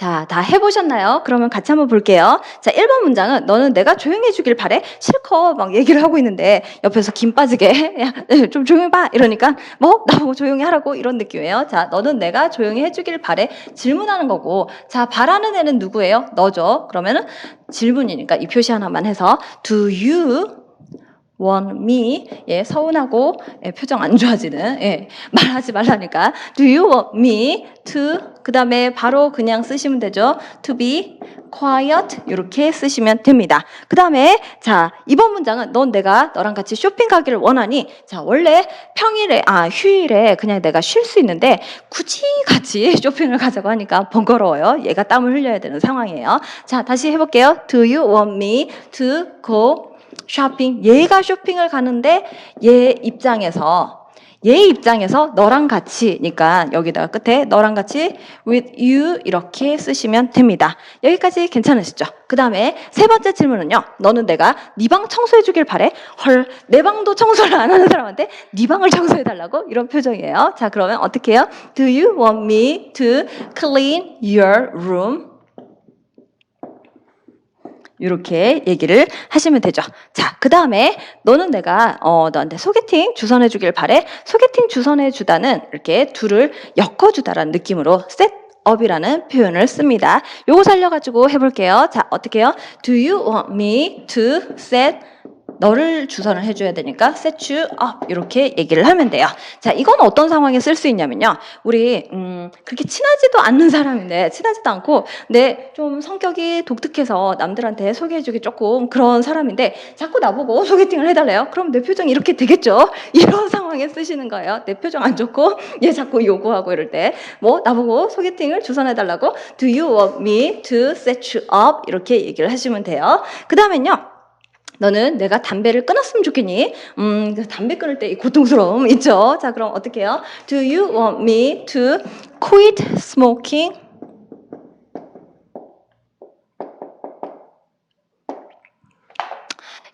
자, 다 해보셨나요? 그러면 같이 한번 볼게요. 자, 1번 문장은 너는 내가 조용히 해주길 바래? 실컷 막 얘기를 하고 있는데 옆에서 김 빠지게 야, 좀 조용히 봐 이러니까 뭐 나보고 조용히 하라고 이런 느낌이에요. 자, 너는 내가 조용히 해주길 바래? 질문하는 거고 자, 바라는 애는 누구예요? 너죠. 그러면은 질문이니까 이 표시 하나만 해서 do you want me 예 서운하고 예, 표정 안 좋아지는 예 말하지 말라니까. Do you want me to? 그 다음에 바로 그냥 쓰시면 되죠. To be quiet. 이렇게 쓰시면 됩니다. 그 다음에 자 이번 문장은 넌 내가 너랑 같이 쇼핑 가기를 원하니 자 원래 평일에 아 휴일에 그냥 내가 쉴 수 있는데 굳이 같이 쇼핑을 가자고 하니까 번거로워요. 얘가 땀을 흘려야 되는 상황이에요. 자 다시 해볼게요. Do you want me to go 쇼핑. 얘가 쇼핑을 가는데 얘 입장에서 얘 입장에서 너랑 같이니까 여기다가 끝에 너랑 같이 with you 이렇게 쓰시면 됩니다. 여기까지 괜찮으시죠? 그 다음에 세 번째 질문은요. 너는 내가 네 방 청소해 주길 바래? 헐, 내 방도 청소를 안 하는 사람한테 네 방을 청소해 달라고? 이런 표정이에요. 자, 그러면 어떻게 해요? Do you want me to clean your room? 이렇게 얘기를 하시면 되죠. 자, 그 다음에 너는 내가 어, 너한테 소개팅 주선해 주길 바래. 소개팅 주선해 주다는 이렇게 둘을 엮어 주다라는 느낌으로 셋 업이라는 표현을 씁니다. 요거 살려가지고 해볼게요. 자, 어떻게 해요? Do you want me to set 너를 주선을 해줘야 되니까 set you up 이렇게 얘기를 하면 돼요. 자, 이건 어떤 상황에 쓸 수 있냐면요. 우리 음, 그렇게 친하지도 않는 사람인데 친하지도 않고 근데 좀 성격이 독특해서 남들한테 소개해주기 조금 그런 사람인데 자꾸 나보고 소개팅을 해달래요. 그럼 내 표정이 이렇게 되겠죠? 이런 상황에 쓰시는 거예요. 내 표정 안 좋고 얘 자꾸 요구하고 이럴 때 뭐 나보고 소개팅을 주선해달라고 Do you want me to set you up 이렇게 얘기를 하시면 돼요. 그 다음엔요. 너는 내가 담배를 끊었으면 좋겠니? 음, 그 담배 끊을 때 이 고통스러움 있죠? 자, 그럼 어떻게 해요? Do you want me to quit smoking?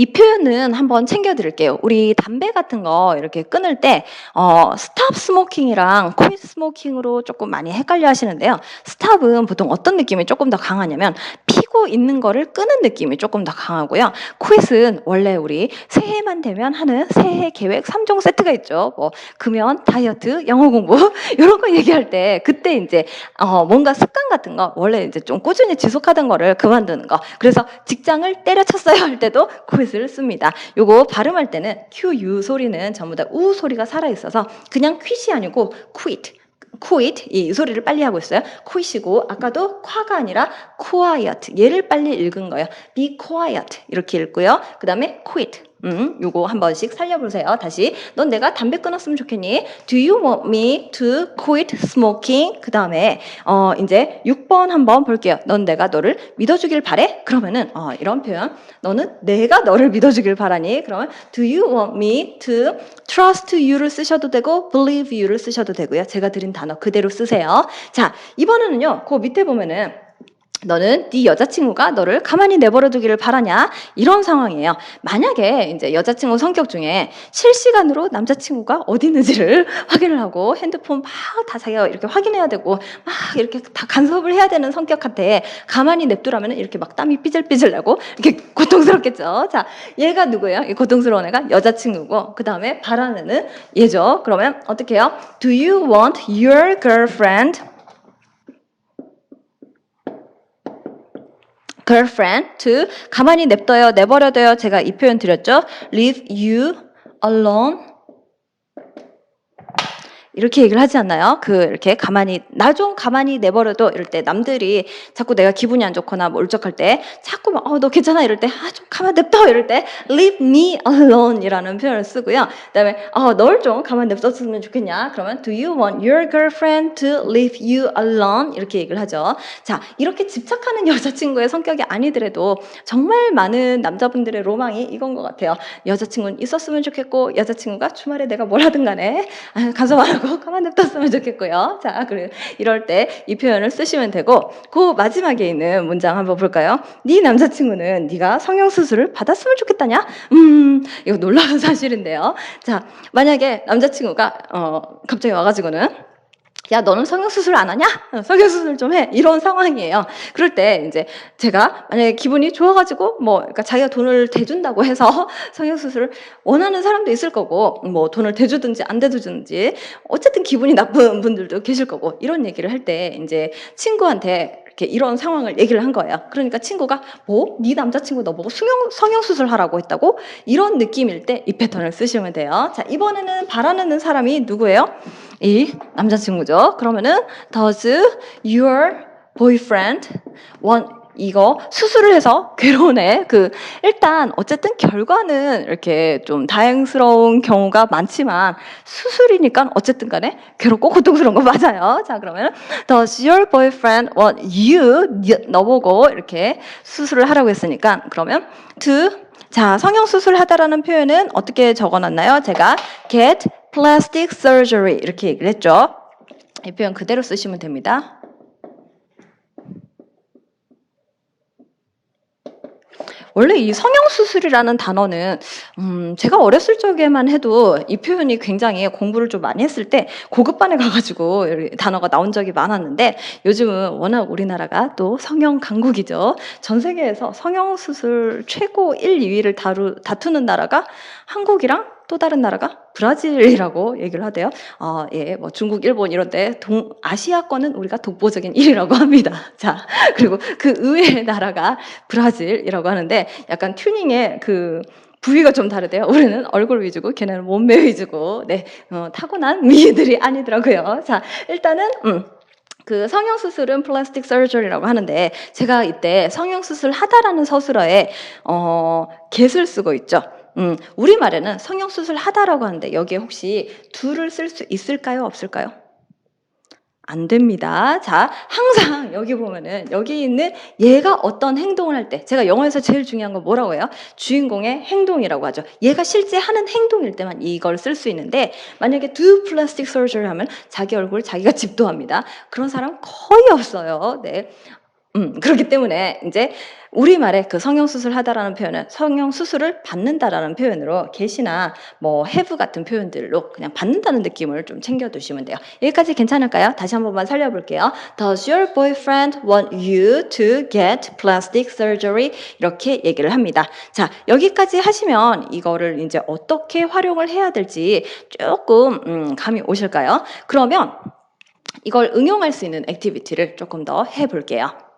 이 표현은 한번 챙겨드릴게요. 우리 담배 같은 거 이렇게 끊을 때, 어, 스탑 스모킹이랑 퀴트 스모킹으로 조금 많이 헷갈려 하시는데요. 스탑은 보통 어떤 느낌이 조금 더 강하냐면, 피고 있는 거를 끄는 느낌이 조금 더 강하고요. 퀴트는 원래 우리 새해만 되면 하는 새해 계획 3종 세트가 있죠. 뭐, 금연, 다이어트, 영어 공부, 이런 거 얘기할 때, 그때 이제, 어, 뭔가 습관 같은 거, 원래 이제 좀 꾸준히 지속하던 거를 그만두는 거. 그래서 직장을 때려쳤어요 할 때도 퀴즈를 씁니다. 요거 발음할 때는 QU 소리는 전부 다 우 소리가 살아 있어서 그냥 퀴이 아니고 quit. quit 이 소리를 빨리 하고 있어요. quit이고 아까도 콰가 아니라 quiet 얘를 빨리 읽은 거예요. be quiet 이렇게 읽고요. 그 다음에 quit 음, 요거 한 번씩 살려보세요. 다시. 넌 내가 담배 끊었으면 좋겠니? Do you want me to quit smoking? 그 다음에, 어, 이제 6번 한번 볼게요. 넌 내가 너를 믿어주길 바래? 그러면은, 어, 이런 표현. 너는 내가 너를 믿어주길 바라니? 그러면, do you want me to trust you를 쓰셔도 되고, believe you를 쓰셔도 되고요. 제가 드린 단어 그대로 쓰세요. 자, 이번에는요, 그 밑에 보면은, 너는 네 여자친구가 너를 가만히 내버려 두기를 바라냐? 이런 상황이에요. 만약에 이제 여자친구 성격 중에 실시간으로 남자친구가 어디 있는지를 확인을 하고 핸드폰 막 다 자기가 이렇게 확인해야 되고 막 이렇게 다 간섭을 해야 되는 성격 같아. 가만히 냅두라면 이렇게 막 땀이 삐질삐질 나고 이렇게 고통스럽겠죠. 자, 얘가 누구예요? 이 고통스러운 애가 여자친구고 그 다음에 바라는 애는 얘죠. 그러면 어떻게 해요? Do you want your girlfriend girlfriend to 가만히 냅둬요, 내버려둬요. 제가 이 표현 드렸죠. Leave you alone. 이렇게 얘기를 하지 않나요? 그 이렇게 가만히 나 좀 가만히 내버려둬 이럴 때 남들이 자꾸 내가 기분이 안 좋거나 뭐 울적할 때 자꾸 막 어 너 괜찮아 이럴 때 아 좀 가만 냅둬 이럴 때 leave me alone이라는 표현을 쓰고요. 그다음에 어널 좀 가만 냅뒀으면 좋겠냐? 그러면 do you want your girlfriend to leave you alone 이렇게 얘기를 하죠. 자 이렇게 집착하는 여자친구의 성격이 아니더라도 정말 많은 남자분들의 로망이 이건 것 같아요. 여자친구는 있었으면 좋겠고 여자친구가 주말에 내가 뭘 하든 간에 아, 간섭 안 하고 가만 냅뒀으면 좋겠고요. 자, 그래 이럴 때 이 표현을 쓰시면 되고 그 마지막에 있는 문장 한번 볼까요? 네 남자친구는 네가 성형 수술을 받았으면 좋겠다냐? 음, 이거 놀라운 사실인데요. 자, 만약에 남자친구가 어 갑자기 와가지고는 야, 너는 성형수술 안 하냐? 어, 성형수술 좀 해. 이런 상황이에요. 그럴 때 이제 제가 만약에 기분이 좋아가지고 뭐, 그러니까 자기가 돈을 대준다고 해서 성형수술을 원하는 사람도 있을 거고, 뭐 돈을 대주든지 안 대주든지, 어쨌든 기분이 나쁜 분들도 계실 거고, 이런 얘기를 할 때 이제 친구한테 이렇게 이런 상황을 얘기를 한 거예요. 그러니까 친구가 뭐? 네 남자친구 너 보고 성형, 성형수술 하라고 했다고? 이런 느낌일 때 이 패턴을 쓰시면 돼요. 자, 이번에는 바라는 사람이 누구예요? 이 남자친구죠. 그러면은 does your boyfriend want 이거 수술을 해서 괴로운 애 그 일단 어쨌든 결과는 이렇게 좀 다행스러운 경우가 많지만 수술이니까 어쨌든 간에 괴롭고 고통스러운 거 맞아요. 자 그러면 does your boyfriend want you 너 보고 이렇게 수술을 하라고 했으니까 그러면 to 자 성형 수술 하다라는 표현은 어떻게 적어놨나요? 제가 get plastic surgery 이렇게 얘기를 했죠. 이 표현 그대로 쓰시면 됩니다. 원래 이 성형수술이라는 단어는 음, 제가 어렸을 적에만 해도 이 표현이 굉장히 공부를 좀 많이 했을 때 고급반에 가가지고 이 단어가 나온 적이 많았는데 요즘은 워낙 우리나라가 또 성형 강국이죠. 전 세계에서 성형수술 최고 1, 2위를 다루, 다투는 나라가 한국이랑 또 다른 나라가 브라질이라고 얘기를 하대요. 어, 예, 뭐 중국, 일본 이런데 동 아시아권은 우리가 독보적인 1위라고 합니다. 자, 그리고 그 의외의 나라가 브라질이라고 하는데 약간 튜닝의 그 부위가 좀 다르대요. 우리는 얼굴 위주고 걔네는 몸매 위주고 네 어, 타고난 미들이 아니더라고요. 자, 일단은 음. 그 성형 수술은 플라스틱 서저리라고 하는데 제가 이때 성형 수술 하다라는 서술어에 어, get을 쓰고 있죠. 음, 우리말에는 성형수술 하다라고 하는데 여기에 혹시 둘을 쓸 수 있을까요? 없을까요? 안 됩니다. 자, 항상 여기 보면은 여기 있는 얘가 어떤 행동을 할 때 제가 영어에서 제일 중요한 건 뭐라고 해요? 주인공의 행동이라고 하죠. 얘가 실제 하는 행동일 때만 이걸 쓸 수 있는데 만약에 do plastic surgery 하면 자기 얼굴 자기가 집도합니다. 그런 사람 거의 없어요. 네. 음, 그렇기 때문에 이제 우리말에 그 성형 수술 하다라는 표현은 성형 수술을 받는다라는 표현으로 get이나 뭐 have 같은 표현들로 그냥 받는다는 느낌을 좀 챙겨 두시면 돼요. 여기까지 괜찮을까요? 다시 한 번만 살려 볼게요. Does your boyfriend want you to get plastic surgery? 이렇게 얘기를 합니다. 자, 여기까지 하시면 이거를 이제 어떻게 활용을 해야 될지 조금 음, 감이 오실까요? 그러면 이걸 응용할 수 있는 액티비티를 조금 더 해볼게요.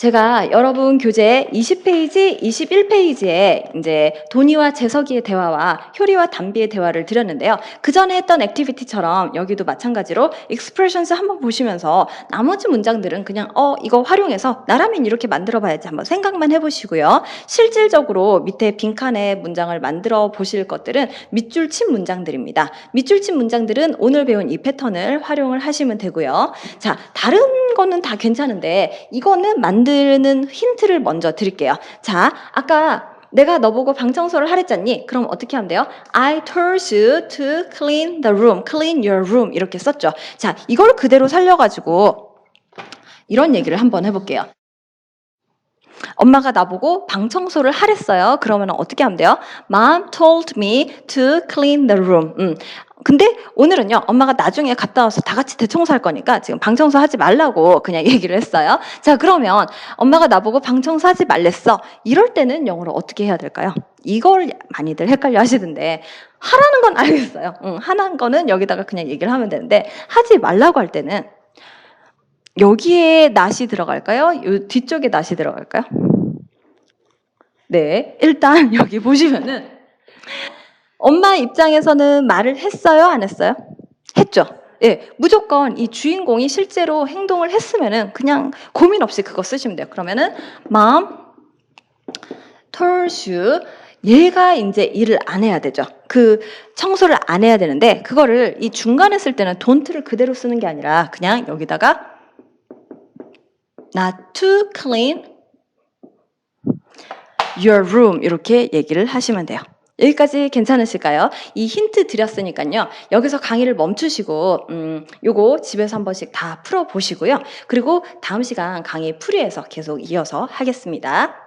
제가 여러분 교재 20페이지, 21페이지에 이제 도니와 재석이의 대화와 효리와 담비의 대화를 드렸는데요. 그 전에 했던 액티비티처럼 여기도 마찬가지로 expressions 한번 보시면서 나머지 문장들은 그냥 어 이거 활용해서 나라면 이렇게 만들어 봐야지 한번 생각만 해 보시고요. 실질적으로 밑에 빈칸에 문장을 만들어 보실 것들은 밑줄 친 문장들입니다. 밑줄 친 문장들은 오늘 배운 이 패턴을 활용을 하시면 되고요. 자, 다른 거는 다 괜찮은데 이거는 만 드는 힌트를 먼저 드릴게요. 자, 아까 내가 너보고 방 청소를 하랬잖니? 그럼 어떻게 하면 돼요? I told you to clean the room, clean your room 이렇게 썼죠. 자, 이걸 그대로 살려가지고 이런 얘기를 한번 해볼게요. 엄마가 나보고 방 청소를 하랬어요. 그러면 어떻게 하면 돼요? Mom told me to clean the room. 음. 근데 오늘은요, 엄마가 나중에 갔다 와서 다 같이 대청소할 거니까 지금 방 청소 하지 말라고 그냥 얘기를 했어요. 자, 그러면 엄마가 나보고 방 청소 하지 말랬어. 이럴 때는 영어로 어떻게 해야 될까요? 이걸 많이들 헷갈려 하시던데, 하라는 건 알겠어요. 응, 하는 거는 여기다가 그냥 얘기를 하면 되는데, 하지 말라고 할 때는 여기에 낫이 들어갈까요? 요 뒤쪽에 낫이 들어갈까요? 네, 일단 여기 보시면은 엄마 입장에서는 말을 했어요, 안 했어요? 했죠. 예, 무조건 이 주인공이 실제로 행동을 했으면은 그냥 고민 없이 그거 쓰시면 돼요. 그러면은 mom told you 얘가 이제 일을 안 해야 되죠. 그 청소를 안 해야 되는데 그거를 이 중간에 쓸 때는 don't를 그대로 쓰는 게 아니라 그냥 여기다가 not to clean your room 이렇게 얘기를 하시면 돼요. 여기까지 괜찮으실까요? 이 힌트 드렸으니까요. 여기서 강의를 멈추시고 음, 요거 집에서 한 번씩 다 풀어 보시고요. 그리고 다음 시간 강의 풀이해서 계속 이어서 하겠습니다.